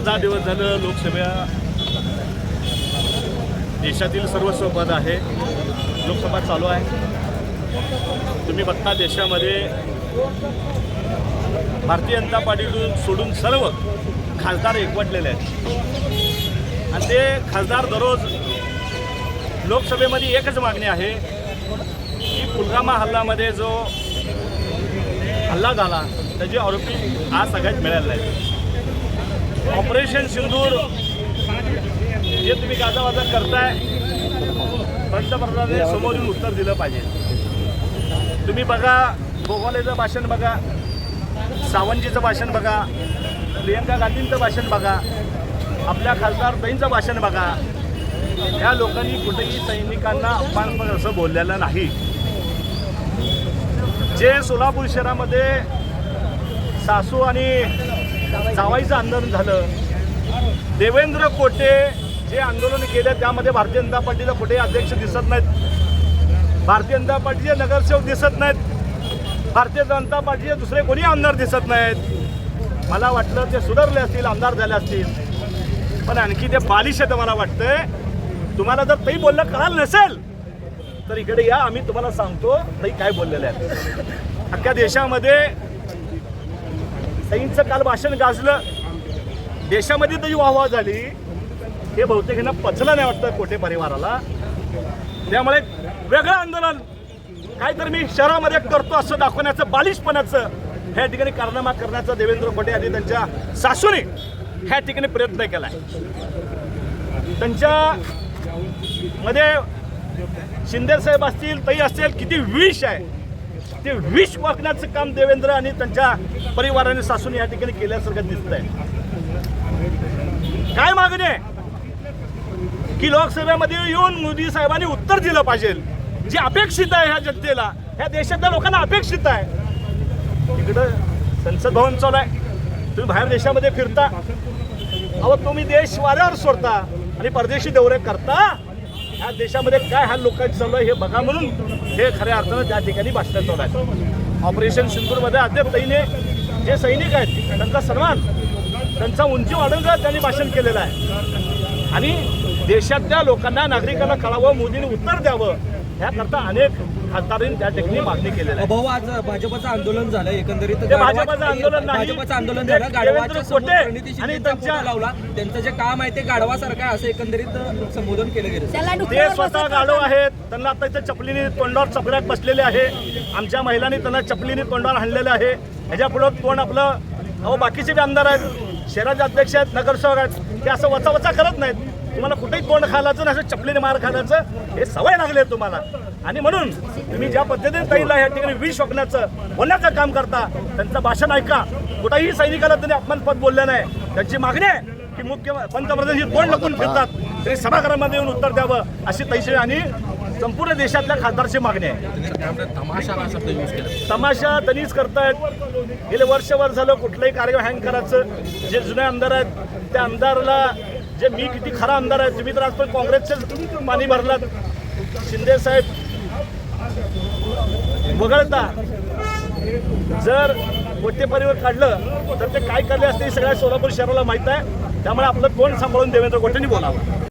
आठ दहा दिवस झालं लोकसभा देशातील सर्वस्व पद आहे. लोकसभा चालू आहे. तुम्ही बघता देशामध्ये भारतीय जनता पार्टीतून सोडून सर्व खासदार एकवटलेले आहेत. आणि ते खासदार दररोज लोकसभेमध्ये एकच मागणी आहे की पुलवामा हल्ल्यामध्ये जो हल्ला झाला त्याचे आरोपी आज सगळ्यात मिळाले आहेत ऑपरेशन सिंदूर जे तुम्ही गाजावाजा करताय पंतप्रधानांनी समोर येऊन उत्तर दिलं पाहिजे. तुम्ही बघा गोगोलेचं भाषण बघा सावंतजीचं भाषण बघा प्रियंका गांधींचं भाषण बघा आपल्या खासदार ताईंचं भाषण बघा. या लोकांनी कुठेही सैनिकांना अपमानस्पद असं बोललेलं नाही. जे सोलापूर शहरामध्ये सासू आणि जावाईचं आंदोलन झालं. देवेंद्र कोटे जे आंदोलन केलं त्यामध्ये भारतीय जनता पार्टीचा कुठेही अध्यक्ष दिसत नाहीत. भारतीय जनता पार्टीचे नगरसेवक दिसत नाहीत. भारतीय जनता पार्टीचे दुसरे कोणी आमदार दिसत नाहीत. मला वाटलं ते सुधारले असतील आमदार झाले असतील. पण आणखी ते बालिश आहे मला वाटतंय. तुम्हाला जर तई बोललं कळालं नसेल तर इकडे या आम्ही तुम्हाला सांगतो तई काय बोललेलं आहे अख्ख्या देशामध्ये ताईंचं काल भाषण गाजलं. देशामध्ये तरी वाहवा झाली. हे बहुतेक यांना पचलं नाही वाटतं कोटे परिवाराला. त्यामुळे वेगळं आंदोलन काहीतरी मी शहरामध्ये करतो असं दाखवण्याचं बालिशपणाचं ह्या ठिकाणी कारनामा करण्याचा देवेंद्र कोटे यांनी त्यांच्या सासूने ह्या ठिकाणी प्रयत्न केलाय. त्यांच्या मध्ये शिंदे साहेब असतील तई असेल किती विष आहे. ते विष वाकण्याचं काम देवेंद्र आणि त्यांच्या परिवाराने सासून या ठिकाणी केल्यासारखं दिसत आहे काय मागणी आहे? की लोकसभेमध्ये येऊन मोदी साहेबांनी उत्तर दिलं पाहिजे. जे अपेक्षित आहे ह्या जनतेला ह्या देशातल्या लोकांना अपेक्षित आहे. इकडं संसद भवन चालू आहे. तुम्ही बाहेर देशामध्ये फिरता. अहो तुम्ही देश वाऱ्यावर सोडता आणि परदेशी दौरे करता. ह्या देशामध्ये काय हा लोकांचं चालू आहे हे बघा म्हणून हे खऱ्या अर्थानं त्या ठिकाणी भाषण चालू आहे. ऑपरेशन सिंधूरमध्ये अद्याप ताईने जे सैनिक आहेत त्यांचा सन्मान त्यांचा उंची वाढवून त्यांनी भाषण केलेलं आहे. आणि देशातल्या लोकांना नागरिकांना कळावं मोदींनी उत्तर द्यावं ह्याकरता अनेक खासदारांनी त्या ठिकाणी मागणी केलेली आहे. भाऊ आज भाजपचं आंदोलन झालं एकंदरीत ते गाढवा- भाजपचं आंदोलन नाही. भाजपचं आंदोलन झालं. गाढवाच्या समोर कोटे प्रणिती त्यांच्या- लावला. त्यांचं जे काम आहे ते गाढवासारखं आहे असं एकंदरीत संबोधन केलं गेलं. ते स्वतः. गाडो आहेत. त्यांना आता इथे चपलीने तोंडावर चपल्यात बसलेले आहे. आमच्या महिलांनी त्यांना चपलीने तोंडावर हाणलेलं आहे. ह्याच्या पुढं तोंड आपलं अहो बाकीचे बी आमदार आहेत. शहराचे अध्यक्ष आहेत नगरसेवक आहेत. ते असं वचा वचा करत नाहीत. तुम्हाला कुठेही तोंड आणि असं चपलीने मार खायलाचं हे सवय लागले तुम्हाला. आणि म्हणून तुम्ही ज्या पद्धतीने ताईला या ठिकाणी विष वाकण्याचं बोलण्याचं काम करता त्यांचं भाषण ऐका. कुठेही सैनिकाला त्यांनी अपमानपद बोललं नाही. त्यांची मागणी आहे की मुख्य पंतप्रधान ही तोंड लपून फिरतात. तरी सभागृहामध्ये येऊन उत्तर द्यावं अशी तैसे आणि संपूर्ण देशातल्या खासदारची मागणी आहे. तमाशा त्यांनीच करतायत. गेले वर्षभर झालं कुठलाही कार्य हँग करायचं. जे जुने आमदार आहेत त्या आमदाराला जे मी किती खरा आमदार आहे तुम्ही तर आजपर्यंत काँग्रेसचे पाणी भरलात. शिंदे साहेब वगळता जर कोटे परिवार काढलं तर ते काय करले असते सगळ्या सोलापूर शहराला माहीत आहे. त्यामुळे आपलं तोंड सांभाळून देवेंद्र गोटेंनी बोलावं.